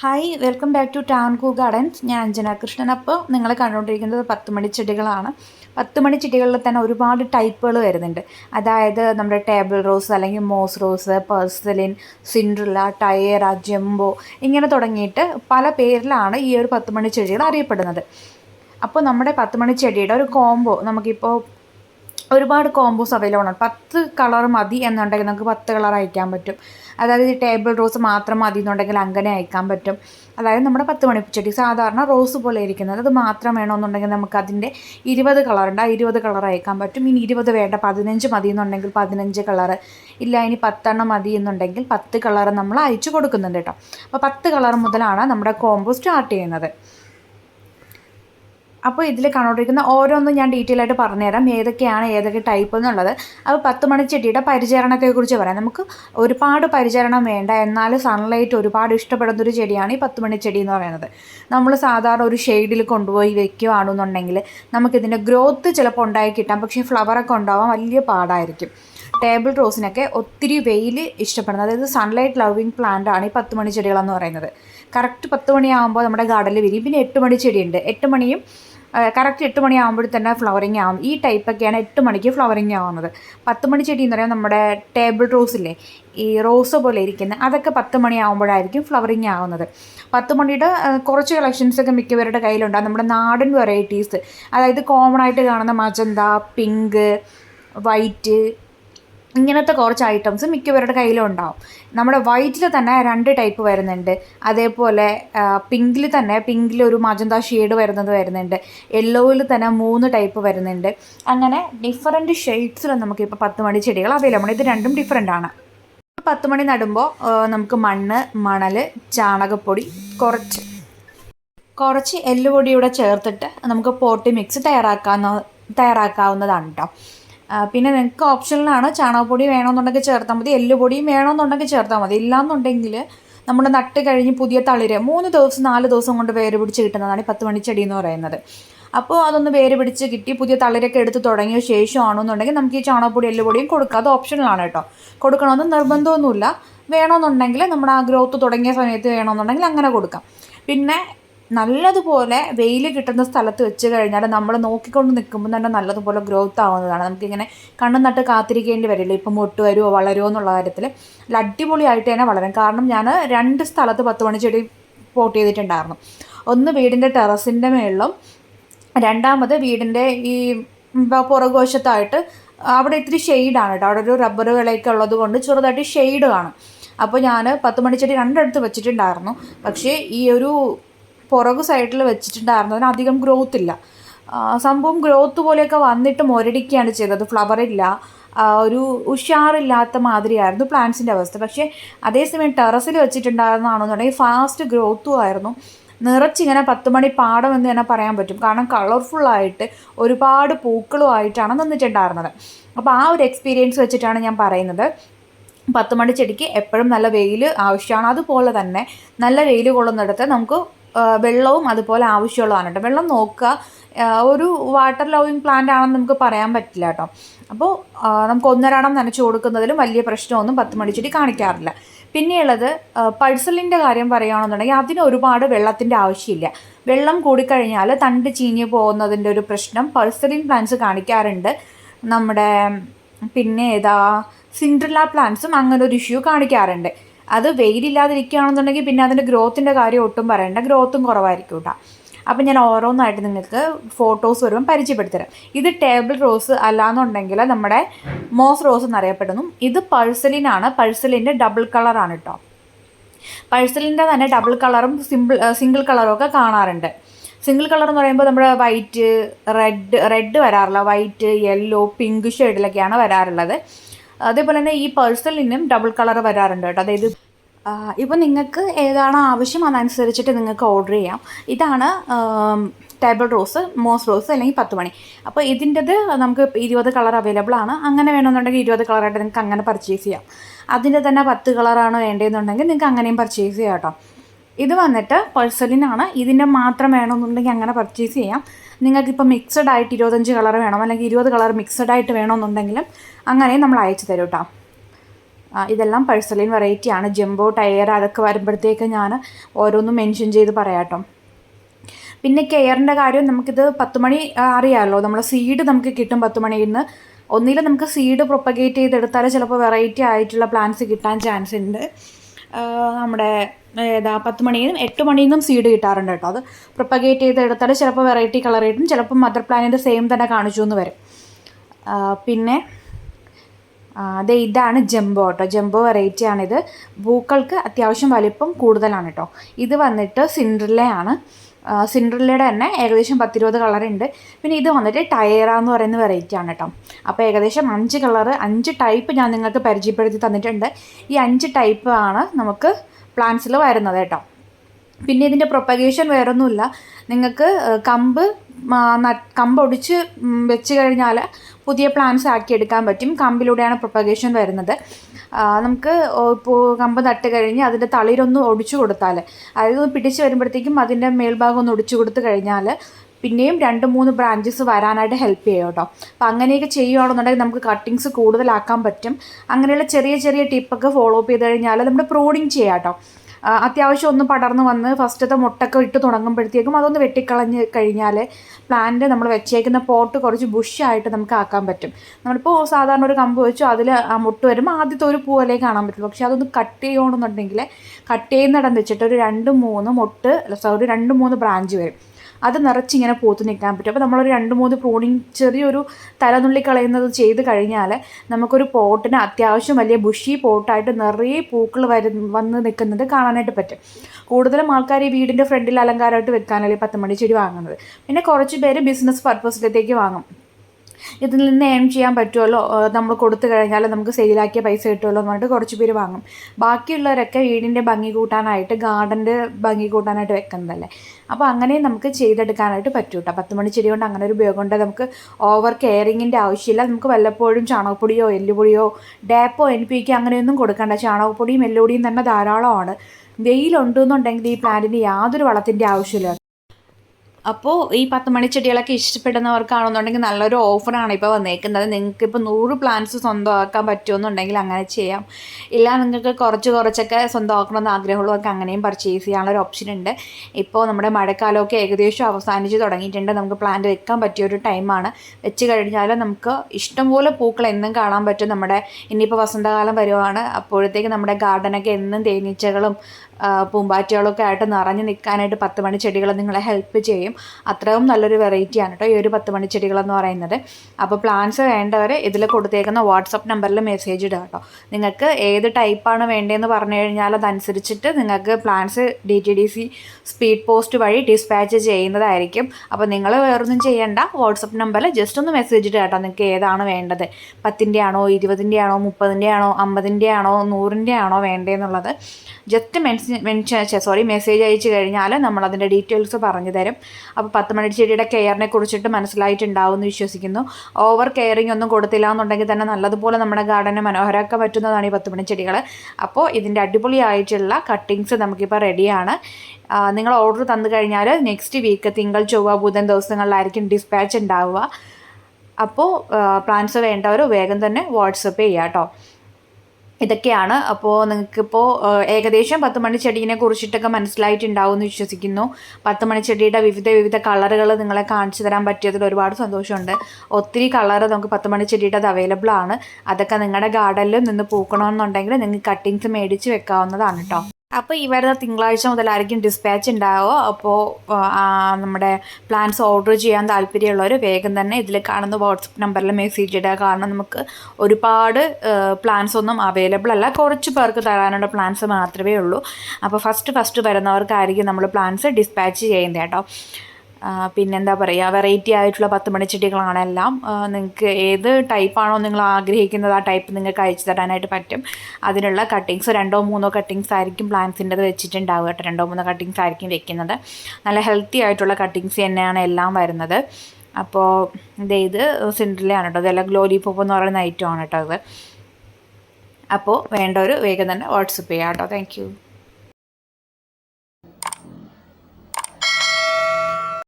Hi welcome back to Tanku gardens ഞാൻ അഞ്ജന കൃഷ്ണൻ. അപ്പോൾ നിങ്ങൾ കണ്ടുകൊണ്ടിരിക്കുന്നത് പത്ത് മണി ചെടികളാണ്. പത്ത് മണി ചെടികളിൽ തന്നെ ഒരുപാട് ടൈപ്പുകൾ വരുന്നുണ്ട്. അതായത് നമ്മുടെ ടേബിൾ റോസ് അല്ലെങ്കിൽ moss rose porcelain Cinderella tyre jumbo ഇങ്ങനെ തുടങ്ങിയിട്ട് പല പേരിലാണ് ഈ ഒരു പത്ത് മണി ചെടികൾ അറിയപ്പെടുന്നത്. അപ്പോൾ നമ്മുടെ പത്ത് മണി ചെടിയുടെ ഒരു കോംബോ നമുക്കിപ്പോൾ ഒരുപാട് കോംബോസ് അവൈലബിൾ ആണ്. പത്ത് കളർ മതി എന്നുണ്ടെങ്കിൽ നമുക്ക് പത്ത് കളർ അയക്കാൻ പറ്റും. അതായത് ഈ ടേബിൾ റോസ് മാത്രം മതി എന്നുണ്ടെങ്കിൽ അങ്ങനെ അയക്കാൻ പറ്റും. അതായത് നമ്മുടെ പത്ത് മണിച്ചെടി സാധാരണ റോസ് പോലെ ഇരിക്കുന്നത്. അത് മാത്രം വേണമെന്നുണ്ടെങ്കിൽ നമുക്ക് അതിന്റെ ഇരുപത് കളറുണ്ട് ആ ഇരുപത് കളർ അയക്കാൻ പറ്റും. ഇനി ഇരുപത് വേണ്ട. പതിനഞ്ച് മതി എന്നുണ്ടെങ്കിൽ പതിനഞ്ച് കളർ ഇല്ല ഇനി പത്തെണ്ണം മതി എന്നുണ്ടെങ്കിൽ പത്ത് കളർ നമ്മൾ അയച്ചു കൊടുക്കുന്നുണ്ട് കേട്ടോ. അപ്പോൾ പത്ത് കളർ മുതലാണ് നമ്മുടെ കോംബോ സ്റ്റാർട്ട് ചെയ്യുന്നത്. അപ്പോൾ ഇതിൽ കണ്ടോണ്ടിരിക്കുന്ന ഓരോന്നും ഞാൻ ഡീറ്റെയിൽ ആയിട്ട് പറഞ്ഞുതരാം. ഏതൊക്കെയാണ് ഏതൊക്കെ ടൈപ്പ് എന്നുള്ളത്. അപ്പോൾ പത്ത് മണിച്ചെടിയുടെ പരിചരണത്തെക്കുറിച്ച് പറയാം. നമുക്ക് ഒരുപാട് പരിചരണം വേണ്ട. എന്നാൽ സൺലൈറ്റ് ഒരുപാട് ഇഷ്ടപ്പെടുന്ന ഒരു ചെടിയാണ് ഈ പത്ത് മണിച്ചെടി എന്ന് പറയുന്നത്. നമ്മൾ സാധാരണ ഒരു ഷെയ്ഡിൽ കൊണ്ടുപോയി വെക്കുകയാണെന്നുണ്ടെങ്കിൽ നമുക്കിതിന്റെ ഗ്രോത്ത് ചിലപ്പോൾ ഉണ്ടായി കിട്ടാം. പക്ഷേ ഫ്ലവറൊക്കെ ഉണ്ടാവാൻ വലിയ പാടായിരിക്കും. ടേബിൾ റോസിനൊക്കെ ഒത്തിരി വെയിൽ ഇഷ്ടപ്പെടുന്നത്. അതായത് സൺലൈറ്റ് ലവിങ് പ്ലാന്റ് ആണ് ഈ പത്ത് മണി ചെടികളെന്ന് പറയുന്നത്. കറക്റ്റ് പത്ത് മണിയാകുമ്പോൾ നമ്മുടെ ഗാർഡനിൽ വിരിയും പിന്നെ എട്ട് മണി ചെടിയുണ്ട് എട്ട് മണിയും കറക്റ്റ് എട്ട് മണിയാകുമ്പോൾ തന്നെ ഫ്ലവറിങ് ആവും. ഈ ടൈപ്പൊക്കെയാണ് എട്ട് മണിക്ക് ഫ്ലവറിങ് ആവുന്നത്. പത്ത് മണി ചെടി എന്ന് പറയുമ്പോൾ നമ്മുടെ ടേബിൾ റോസ് ഇല്ലേ ഈ റോസ് പോലെ ഇരിക്കുന്ന അതൊക്കെ പത്ത് മണിയാകുമ്പോഴായിരിക്കും ഫ്ലവറിങ് ആവുന്നത്. പത്ത് മണിയുടെ കുറച്ച് കളക്ഷൻസൊക്കെ മിക്കവരുടെ കയ്യിലുണ്ടാകും നമ്മുടെ നാടൻ വെറൈറ്റീസ് അതായത് കോമൺ ആയിട്ട് കാണുന്ന മജന്ത പിങ്ക് വൈറ്റ് ഇങ്ങനത്തെ കുറച്ച് ഐറ്റംസ് മിക്കവരുടെ കയ്യിലും ഉണ്ടാവും. നമ്മുടെ വൈറ്റിൽ തന്നെ രണ്ട് ടൈപ്പ് വരുന്നുണ്ട്. അതേപോലെ പിങ്കിൽ തന്നെ പിങ്കിൽ ഒരു മജന്ത ഷെയ്ഡ് വരുന്നത് വരുന്നുണ്ട്. യെല്ലോയിൽ തന്നെ മൂന്ന് ടൈപ്പ് വരുന്നുണ്ട്. അങ്ങനെ ഡിഫറെന്റ് ഷെയ്ഡ്സിൽ നമുക്കിപ്പോൾ പത്ത് മണി ചെടികൾ അവൈലബിൾ ഇത് രണ്ടും ഡിഫറെന്റ് ആണ്. പത്ത് മണി നടുമ്പോൾ നമുക്ക് മണ്ണ് മണൽ ചാണകപ്പൊടി കുറച്ച് കുറച്ച് എല്ലുപൊടിയൂടെ ചേർത്തിട്ട് നമുക്ക് പോട്ടി മിക്സ് തയ്യാറാക്കാവുന്ന തയ്യാറാക്കാവുന്നതാണ് കേട്ടോ പിന്നെ നിങ്ങൾക്ക് ഓപ്ഷനിലാണ് ചാണകപ്പൊടി വേണമെന്നുണ്ടെങ്കിൽ ചേർത്താൽ മതി എല്ലുപൊടിയും വേണമെന്നുണ്ടെങ്കിൽ ചേർത്താൽ മതി. ഇല്ലാന്നുണ്ടെങ്കിൽ നമ്മൾ നട്ട് കഴിഞ്ഞ് പുതിയ തളിര് മൂന്ന് ദിവസം നാല് ദിവസം കൊണ്ട് വേര് പിടിച്ച് കിട്ടുന്നതാണ് ഈ പത്ത് മണിച്ചെടി എന്ന് പറയുന്നത്. അപ്പോൾ അതൊന്ന് വേര് പിടിച്ച് കിട്ടി പുതിയ തളിരൊക്കെ എടുത്ത് തുടങ്ങിയ ശേഷമാണെന്നുണ്ടെങ്കിൽ നമുക്ക് ഈ ചാണകപ്പൊടി എല്ലുപൊടിയും കൊടുക്കാം. അത് ഓപ്ഷനിലാണ് കേട്ടോ. കൊടുക്കണമെന്ന് നിർബന്ധമൊന്നുമില്ല. വേണമെന്നുണ്ടെങ്കിൽ നമ്മുടെ ആ ഗ്രോത്ത് തുടങ്ങിയ സമയത്ത് വേണമെന്നുണ്ടെങ്കിൽ അങ്ങനെ കൊടുക്കാം. പിന്നെ നല്ലതുപോലെ വെയിൽ കിട്ടുന്ന സ്ഥലത്ത് വെച്ച് കഴിഞ്ഞാൽ നമ്മൾ നോക്കിക്കൊണ്ട് നിൽക്കുമ്പോൾ തന്നെ നല്ലതുപോലെ ഗ്രോത്ത് ആവുന്നതാണ്. നമുക്കിങ്ങനെ കണ്ണും നട്ട് കാത്തിരിക്കേണ്ടി വരില്ല. ഇപ്പം മുട്ട് വരുമോ വളരുമോ എന്നുള്ള കാര്യത്തിൽ അടിപൊളിയായിട്ട് തന്നെ വളരും. കാരണം ഞാൻ രണ്ട് സ്ഥലത്ത് പത്ത് മണി ചെടി പോട്ട് ചെയ്തിട്ടുണ്ടായിരുന്നു. ഒന്ന് വീടിന്റെ ടെറസിന്റെ മേളിലും രണ്ടാമത് വീടിന്റെ ഈ പുറകുവശത്തായിട്ട് അവിടെ ഇത്തിരി ഷെയ്ഡാണ് കേട്ടോ. അവിടെ ഒരു റബ്ബർ വിളയൊക്കെ ഉള്ളത് കൊണ്ട് ചെറുതായിട്ട് ഷെയ്ഡ് കാണും. അപ്പോൾ ഞാൻ പത്ത് മണിച്ചെടി രണ്ടിടത്ത് വെച്ചിട്ടുണ്ടായിരുന്നു. പക്ഷേ ഈ ഒരു പുറകു സൈഡിൽ വെച്ചിട്ടുണ്ടായിരുന്നു അതിനധികം ഗ്രോത്ത് ഇല്ല. സംഭവം ഗ്രോത്ത് പോലെയൊക്കെ വന്നിട്ട് മുരടിക്കുകയാണ് ചെയ്തത്. ഫ്ലവർ ഇല്ല. ഒരു ഉഷാറില്ലാത്ത മാതിരിയായിരുന്നു പ്ലാന്റ്സിന്റെ അവസ്ഥ. പക്ഷേ അതേസമയം ടെറസിൽ വെച്ചിട്ടുണ്ടായിരുന്നതാണെന്നുണ്ടെങ്കിൽ ഫാസ്റ്റ് ഗ്രോത്തും ആയിരുന്നു. നിറച്ചിങ്ങനെ പത്ത് മണി പാടം എന്ന് തന്നെ പറയാൻ പറ്റും. കാരണം കളർഫുള്ളായിട്ട് ഒരുപാട് പൂക്കളുമായിട്ടാണ് നിന്നിട്ടുണ്ടായിരുന്നത്. അപ്പോൾ ആ ഒരു എക്സ്പീരിയൻസ് വെച്ചിട്ടാണ് ഞാൻ പറയുന്നത്. പത്ത് മണി ചെടിക്ക് എപ്പോഴും നല്ല വെയിൽ ആവശ്യമാണ്. അതുപോലെ തന്നെ നല്ല വെയിൽ കൊള്ളുന്നിടത്ത് നമുക്ക് വെള്ളവും അതുപോലെ ആവശ്യമുള്ളതാണ് കേട്ടോ. വെള്ളം നോക്കുക. ഒരു വാട്ടർ ലവിങ് പ്ലാന്റ് ആണെന്ന് നമുക്ക് പറയാൻ പറ്റില്ല കേട്ടോ. അപ്പോൾ നമുക്ക് ഒന്നരാടം നനച്ചു കൊടുക്കുന്നതിലും വലിയ പ്രശ്നമൊന്നും പത്ത് മണിച്ചെടി കാണിക്കാറില്ല. പിന്നെയുള്ളത് പഴ്സലിന്റെ കാര്യം പറയുകയാണെന്നുണ്ടെങ്കിൽ അതിന് ഒരുപാട് വെള്ളത്തിന്റെ ആവശ്യമില്ല. വെള്ളം കൂടിക്കഴിഞ്ഞാൽ തണ്ട് ചീഞ്ഞ് പോകുന്നതിന്റെ ഒരു പ്രശ്നം പഴ്സലിൻ പ്ലാന്റ്സ് കാണിക്കാറുണ്ട്. നമ്മുടെ പിന്നെ ഏതാ സിൻഡ്രല പ്ലാന്റ്സും അങ്ങനെ ഒരു ഇഷ്യൂ കാണിക്കാറുണ്ട്. അത് വെയിലില്ലാതിരിക്കുകയാണെന്നുണ്ടെങ്കിൽ പിന്നെ അതിന്റെ ഗ്രോത്തിന്റെ കാര്യം ഒട്ടും പറയണ്ട. ഗ്രോത്തും കുറവായിരിക്കും കേട്ടോ അപ്പം ഞാൻ ഓരോന്നായിട്ട് നിങ്ങൾക്ക് ഫോട്ടോസ് വരുമ്പം പരിചയപ്പെടുത്തരാം. ഇത് ടേബിൾ റോസ് അല്ലാന്നുണ്ടെങ്കിൽ നമ്മുടെ മോസ് റോസ് എന്നറിയപ്പെടുന്നു. ഇത് പഴ്സലിനാണ്. പഴ്സലിന്റെ ഡബിൾ കളറാണ് കേട്ടോ പഴ്സലിന്റെ തന്നെ ഡബിൾ കളറും സിമ്പിൾ സിംഗിൾ കളറും ഒക്കെ കാണാറുണ്ട്. സിംഗിൾ കളർ എന്ന് പറയുമ്പോൾ നമ്മുടെ വൈറ്റ് റെഡ് റെഡ് വരാറില്ല. വൈറ്റ് യെല്ലോ പിങ്ക് ഷെയ്ഡിലൊക്കെയാണ് വരാറുള്ളത്. അതേപോലെ തന്നെ ഈ പേഴ്സലിനും ഡബിൾ കളർ വരാറുണ്ട് കേട്ടോ. അതായത് ഇപ്പം നിങ്ങൾക്ക് ഏതാണ് ആവശ്യം അതനുസരിച്ചിട്ട് നിങ്ങൾക്ക് ഓർഡർ ചെയ്യാം. ഇതാണ് ടേബിൾ റോസ് മോസ് റോസ് അല്ലെങ്കിൽ പത്ത് മണി. അപ്പോൾ ഇതിന്റെത് നമുക്ക് ഇരുപത് കളർ അവൈലബിൾ ആണ്. അങ്ങനെ വേണമെന്നുണ്ടെങ്കിൽ ഇരുപത് കളറായിട്ട് നിങ്ങൾക്ക് അങ്ങനെ പർച്ചേസ് ചെയ്യാം. അതിന്റെ തന്നെ പത്ത് കളറാണ് വേണ്ടതെന്നുണ്ടെങ്കിൽ നിങ്ങൾക്ക് അങ്ങനെയും പർച്ചേസ് ചെയ്യാം കേട്ടോ. ഇത് വന്നിട്ട് പേഴ്സലിനാണ്. ഇതിന്റെ മാത്രം വേണമെന്നുണ്ടെങ്കിൽ അങ്ങനെ പർച്ചേസ് ചെയ്യാം. നിങ്ങൾക്കിപ്പോൾ മിക്സഡ് ആയിട്ട് ഇരുപത്തഞ്ച് കളർ വേണം അല്ലെങ്കിൽ ഇരുപത് കളർ മിക്സഡ് ആയിട്ട് വേണമെന്നുണ്ടെങ്കിലും അങ്ങനെ നമ്മൾ അയച്ചു തരും കേട്ടോ. ഇതെല്ലാം പഴ്സലിൻ വെറൈറ്റിയാണ് ജംബോ ടയർ അതൊക്കെ വരുമ്പോഴത്തേക്ക് ഞാൻ ഓരോന്നും മെൻഷൻ ചെയ്ത് പറയാട്ടോ പിന്നെ കെയറിന്റെ കാര്യം നമുക്കിത് പത്ത് മണി അറിയാമല്ലോ. നമ്മൾ സീഡ് നമുക്ക് കിട്ടും പത്ത് മണിയിൽ നിന്ന് ഒന്നിൽ നമുക്ക് സീഡ് പ്രൊപ്പഗേറ്റ് ചെയ്തെടുത്താൽ ചിലപ്പോൾ വെറൈറ്റി ആയിട്ടുള്ള പ്ലാന്റ്സ് കിട്ടാൻ ചാൻസ് ഉണ്ട്. നമ്മുടെ ഏതാ പത്ത് മണിയിൽ നിന്നും എട്ട് മണിയിൽ നിന്നും സീഡ് കിട്ടാറുണ്ട് കേട്ടോ. അത് പ്രൊപ്പഗേറ്റ് ചെയ്ത് എടുത്താൽ ചിലപ്പോൾ വെറൈറ്റി കളർ കിട്ടും ചിലപ്പോൾ മദർ പ്ലാനിന്റെ സെയിം തന്നെ കാണിച്ചു എന്ന് വരും. പിന്നെ അതെ ഇതാണ് ജംബോ കേട്ടോ. ജംബോ വെറൈറ്റി ആണിത്. പൂക്കൾക്ക് അത്യാവശ്യം വലിപ്പം കൂടുതലാണ് കേട്ടോ. ഇത് വന്നിട്ട് സിൻഡ്രില്ലയാണ് സിൻഡ്രില്ലയുടെ തന്നെ ഏകദേശം പത്തിരുപത് കളറുണ്ട് പിന്നെ ഇത് വന്നിട്ട് ടയറ എന്ന് പറയുന്ന വെറൈറ്റി ആണ് കേട്ടോ. അപ്പോൾ ഏകദേശം അഞ്ച് കളറ് അഞ്ച് ടൈപ്പ് ഞാൻ നിങ്ങൾക്ക് പരിചയപ്പെടുത്തി തന്നിട്ടുണ്ട്. ഈ അഞ്ച് ടൈപ്പ് ആണ് നമുക്ക് പ്ലാന്റ്സിൽ വരുന്നത് കേട്ടോ. പിന്നെ ഇതിന്റെ പ്രൊപ്പഗേഷൻ വേറൊന്നുമില്ല. നിങ്ങൾക്ക് കമ്പ് കമ്പൊടിച്ച് വെച്ച് കഴിഞ്ഞാൽ പുതിയ പ്ലാന്റ്സ് ആക്കിയെടുക്കാൻ പറ്റും. കമ്പിലൂടെയാണ് പ്രൊപ്പഗേഷൻ വരുന്നത്. നമുക്ക് ഇപ്പോൾ കമ്പ് നട്ട് കഴിഞ്ഞ് അതിന്റെ തളിരൊന്ന് ഒടിച്ചു കൊടുത്താൽ അതായത് പിടിച്ച് വരുമ്പോഴത്തേക്കും അതിന്റെ മേൽഭാഗം ഒന്ന് ഒടിച്ചു കൊടുത്തു കഴിഞ്ഞാൽ പിന്നെയും രണ്ട് മൂന്ന് ബ്രാഞ്ചസ് വരാനായിട്ട് ഹെൽപ്പ് ചെയ്യും കേട്ടോ അപ്പം അങ്ങനെയൊക്കെ ചെയ്യുകയാണെന്നുണ്ടെങ്കിൽ നമുക്ക് കട്ടിങ്സ് കൂടുതലാക്കാൻ പറ്റും. അങ്ങനെയുള്ള ചെറിയ ചെറിയ ടിപ്പൊക്കെ ഫോളോ അപ്പ് ചെയ്ത് കഴിഞ്ഞാൽ നമ്മുടെ പ്രോഡിങ് ചെയ്യാം കേട്ടോ അത്യാവശ്യം ഒന്ന് പടർന്ന് വന്ന് ഫസ്റ്റത്തെ മുട്ടൊക്കെ ഇട്ട് തുടങ്ങുമ്പോഴത്തേക്കും അതൊന്ന് വെട്ടിക്കളഞ്ഞ് കഴിഞ്ഞാൽ പ്ലാന്റ് നമ്മൾ വെച്ചേക്കുന്ന പോട്ട് കുറച്ച് ബുഷായിട്ട് നമുക്ക് ആക്കാൻ പറ്റും. നമ്മളിപ്പോൾ സാധാരണ ഒരു കമ്പ് വെച്ചു അതിൽ ആ മുട്ട് വരുമ്പോൾ ആദ്യത്തെ ഒരു പൂവലേ കാണാൻ പറ്റും പക്ഷെ അതൊന്ന് കട്ട് ചെയ്യണമെന്നുണ്ടെങ്കിൽ കട്ട് ചെയ്യുന്നിടം വെച്ചിട്ട് ഒരു രണ്ട് മൂന്ന് മുട്ട് സോറി രണ്ട് മൂന്ന് ബ്രാഞ്ച് വരും. അത് നിറച്ചിങ്ങനെ പൂത്ത് നിൽക്കാൻ പറ്റും. അപ്പോൾ നമ്മളൊരു രണ്ട് മൂന്ന് പ്രൂണിങ് ചെറിയൊരു തലനുള്ളി കളയുന്നത് ചെയ്ത് കഴിഞ്ഞാൽ നമുക്കൊരു പോട്ടിന് അത്യാവശ്യം വലിയ ബുഷി പോട്ടായിട്ട് നിറയെ പൂക്കൾ വരു വന്ന് നിൽക്കുന്നത് കാണാനായിട്ട് പറ്റും. കൂടുതലും ആൾക്കാർ ഈ വീടിന്റെ ഫ്രണ്ടിൽ അലങ്കാരമായിട്ട് വെക്കാനല്ലേ പത്ത് മണി ചെടി വാങ്ങുന്നത്. പിന്നെ കുറച്ച് പേര് ബിസിനസ് പർപ്പസിലേക്ക് വാങ്ങും. ഇതിൽ നിന്ന് ഏൺ ചെയ്യാൻ പറ്റുമല്ലോ? നമ്മൾ കൊടുത്തു കഴിഞ്ഞാൽ നമുക്ക് സെയിലാക്കിയ പൈസ കിട്ടുമല്ലോ എന്ന് പറഞ്ഞിട്ട് കുറച്ച് പേര് വാങ്ങും. ബാക്കിയുള്ളവരൊക്കെ വീടിന്റെ ഭംഗി കൂട്ടാനായിട്ട് ഗാർഡന്റെ ഭംഗി കൂട്ടാനായിട്ട് വെക്കുന്നതല്ലേ? അപ്പോൾ അങ്ങനെ നമുക്ക് ചെയ്തെടുക്കാനായിട്ട് പറ്റും കേട്ടോ പത്ത് മണി ചെടി കൊണ്ട് അങ്ങനെ ഒരു ഉപയോഗം ഉണ്ട്. നമുക്ക് ഓവർ കെയറിങ്ങിന്റെ ആവശ്യമില്ല. നമുക്ക് വല്ലപ്പോഴും ചാണകപ്പൊടിയോ എല്ലുപൊടിയോ ഡാപ്പോ എൻ പി ഒക്കെ അങ്ങനെയൊന്നും കൊടുക്കണ്ട. ചാണകപ്പൊടിയും എല്ലുപൊടിയും തന്നെ ധാരാളമാണ്. വെയിലുണ്ടെന്നുണ്ടെങ്കിൽ ഈ പ്ലാന്റിന് യാതൊരു വളത്തിന്റെ ആവശ്യമില്ല അപ്പോൾ ഈ പത്ത് മണിച്ചെടികളൊക്കെ ഇഷ്ടപ്പെടുന്നവർക്കാണെന്നുണ്ടെങ്കിൽ നല്ലൊരു ഓഫറാണ് ഇപ്പോൾ വന്നേക്കുന്നത്. നിങ്ങൾക്ക് ഇപ്പോൾ നൂറ് പ്ലാന്റ്സ് സ്വന്തമാക്കാൻ പറ്റുമെന്നുണ്ടെങ്കിൽ അങ്ങനെ ചെയ്യാം. ഇല്ല നിങ്ങൾക്ക് കുറച്ച് കുറച്ചൊക്കെ സ്വന്തമാക്കണമെന്ന് ആഗ്രഹമുള്ളവർക്ക് അങ്ങനെയും പർച്ചേസ് ചെയ്യാനുള്ള ഒരു ഓപ്ഷൻ ഉണ്ട്. ഇപ്പോൾ നമ്മുടെ മഴക്കാലമൊക്കെ ഏകദേശം അവസാനിച്ച് തുടങ്ങിയിട്ടുണ്ട്. നമുക്ക് പ്ലാന്റ് വെക്കാൻ പറ്റിയ ഒരു ടൈമാണ് വെച്ച് കഴിഞ്ഞാൽ നമുക്ക് ഇഷ്ടംപോലെ പൂക്കൾ എന്നും കാണാൻ പറ്റും. നമ്മുടെ ഇനിയിപ്പോൾ വസന്തകാലം വരുവാണ്. അപ്പോഴത്തേക്ക് നമ്മുടെ ഗാർഡനൊക്കെ എന്നും തേനീച്ചകളും പൂമ്പാറ്റകളൊക്കെ ആയിട്ട് നിറഞ്ഞു നിൽക്കാനായിട്ട് പത്ത് മണി ചെടികൾ നിങ്ങളെ ഹെൽപ്പ് ചെയ്യും. അത്രയും നല്ലൊരു വെറൈറ്റിയാണ് കേട്ടോ ഈ ഒരു പത്ത് മണി ചെടികളെന്ന് പറയുന്നത്. അപ്പോൾ പ്ലാന്റ്സ് വേണ്ടവർ ഇതിൽ കൊടുത്തേക്കുന്ന വാട്സപ്പ് നമ്പറിൽ മെസ്സേജ് ഇടുക കേട്ടോ നിങ്ങൾക്ക് ഏത് ടൈപ്പാണ് വേണ്ടതെന്ന് പറഞ്ഞു കഴിഞ്ഞാൽ അതനുസരിച്ചിട്ട് നിങ്ങൾക്ക് plants D T D C speed post വഴി ഡിസ്പാച്ച് ചെയ്യുന്നതായിരിക്കും. അപ്പോൾ നിങ്ങൾ വേറൊന്നും ചെയ്യേണ്ട. വാട്സപ്പ് നമ്പറിൽ ജസ്റ്റ് ഒന്ന് മെസ്സേജ് ഇടുക കേട്ടോ നിങ്ങൾക്ക് ഏതാണ് വേണ്ടത്? പത്തിന്റെ ആണോ ഇരുപതിന്റെ ആണോ മുപ്പതിന്റെ ആണോ അമ്പതിന്റെ ആണോ നൂറിന്റെ ആണോ വേണ്ടതെന്നുള്ളത് just mention mention sorry message അയച്ചു കഴിഞ്ഞാൽ നമ്മൾ അതിന്റെ ഡീറ്റെയിൽസ് പറഞ്ഞു തരും. അപ്പോൾ പത്ത് മണി ചെടിയുടെ കെയറിനെ കുറിച്ചിട്ട് മനസ്സിലായിട്ടുണ്ടാവും എന്ന് വിശ്വസിക്കുന്നു. ഓവർ കെയറിങ് ഒന്നും കൊടുത്തില്ല എന്നുണ്ടെങ്കിൽ തന്നെ നല്ലതുപോലെ നമ്മുടെ ഗാർഡനെ മനോഹരമാക്കാൻ പറ്റുന്നതാണ് ഈ പത്ത് മണി ചെടികൾ അപ്പോൾ ഇതിന്റെ അടിപൊളിയായിട്ടുള്ള കട്ടിങ്സ് നമുക്കിപ്പോൾ റെഡിയാണ്. നിങ്ങൾ ഓർഡർ തന്നു കഴിഞ്ഞാൽ നെക്സ്റ്റ് വീക്ക് തിങ്കൾ ചൊവ്വ ബുധൻ ദിവസങ്ങളിലായിരിക്കും ഡിസ്പാച്ച് ഉണ്ടാവുക. അപ്പോൾ പ്ലാൻസ് വേണ്ടവർ വേഗം തന്നെ വാട്സപ്പ് ചെയ്യുക കേട്ടോ ഇതൊക്കെയാണ്. അപ്പോൾ നിങ്ങൾക്കിപ്പോൾ ഏകദേശം പത്ത് മണി ചെടീനെ കുറിച്ചിട്ടൊക്കെ മനസ്സിലായിട്ടുണ്ടാവും എന്ന് വിശ്വസിക്കുന്നു. പത്ത് മണി ചെടിയുടെ വിവിധ വിവിധ കളറുകൾ നിങ്ങളെ കാണിച്ചു തരാൻ പറ്റിയതിൽ ഒരുപാട് സന്തോഷമുണ്ട്. ഒത്തിരി കളർ നമുക്ക് പത്ത് മണി ചെടിയുടെ അത് അവൈലബിൾ ആണ് അതൊക്കെ നിങ്ങളുടെ ഗാർഡനിൽ നിന്ന് പൂക്കണമെന്നുണ്ടെങ്കിൽ നിങ്ങൾക്ക് കട്ടിങ്സ് മേടിച്ച് വെക്കാവുന്നതാണ് കേട്ടോ അപ്പോൾ ഈ വരുന്ന തിങ്കളാഴ്ച മുതൽ മുതലായിരിക്കും ഡിസ്പാച്ച് ഉണ്ടാവുക. അപ്പോൾ നമ്മുടെ പ്ലാൻസ് ഓർഡർ ചെയ്യാൻ താല്പര്യമുള്ളവർ വേഗം തന്നെ ഇതിൽ കാണുന്ന വാട്സപ്പ് നമ്പറിൽ മെസ്സേജ് ഇടുക. കാരണം നമുക്ക് ഒരുപാട് പ്ലാൻസ് ഒന്നും അവൈലബിൾ അല്ല. കുറച്ച് പേർക്ക് തരാനുള്ള പ്ലാൻസ് മാത്രമേ ഉള്ളൂ. അപ്പോൾ ഫസ്റ്റ് ഫസ്റ്റ് വരുന്നവർക്കായിരിക്കും നമ്മൾ പ്ലാൻസ് ഡിസ്പാച്ച് ചെയ്യുന്നത് കേട്ടോ. പിന്നെന്താ പറയുക വെറൈറ്റി ആയിട്ടുള്ള പത്ത് മണിച്ചെടികളാണ് എല്ലാം. നിങ്ങൾക്ക് ഏത് ടൈപ്പാണോ നിങ്ങൾ ആഗ്രഹിക്കുന്നത് ആ ടൈപ്പ് നിങ്ങൾക്ക് അയച്ചു തരാനായിട്ട് പറ്റും. അതിനുള്ള കട്ടിങ്സ് രണ്ടോ മൂന്നോ കട്ടിങ്സ് ആയിരിക്കും പ്ലാന്റ്സിന്റെത് വെച്ചിട്ടുണ്ടാവുക കേട്ടോ. രണ്ടോ മൂന്നോ കട്ടിങ്സ് ആയിരിക്കും വെക്കുന്നത്. നല്ല ഹെൽത്തി ആയിട്ടുള്ള കട്ടിങ്സ് തന്നെയാണ് എല്ലാം വരുന്നത്. അപ്പോൾ ഇത് സിൻഡ്രലയാണ് കേട്ടോ. ഇതെല്ലാം ഗ്ലോലി പോപ്പ് എന്ന് പറയുന്ന ഐറ്റമാണ് കേട്ടോ ഇത്. അപ്പോൾ വേണ്ടവർ വേഗം തന്നെ വാട്സപ്പ് ചെയ്യാം കേട്ടോ. താങ്ക്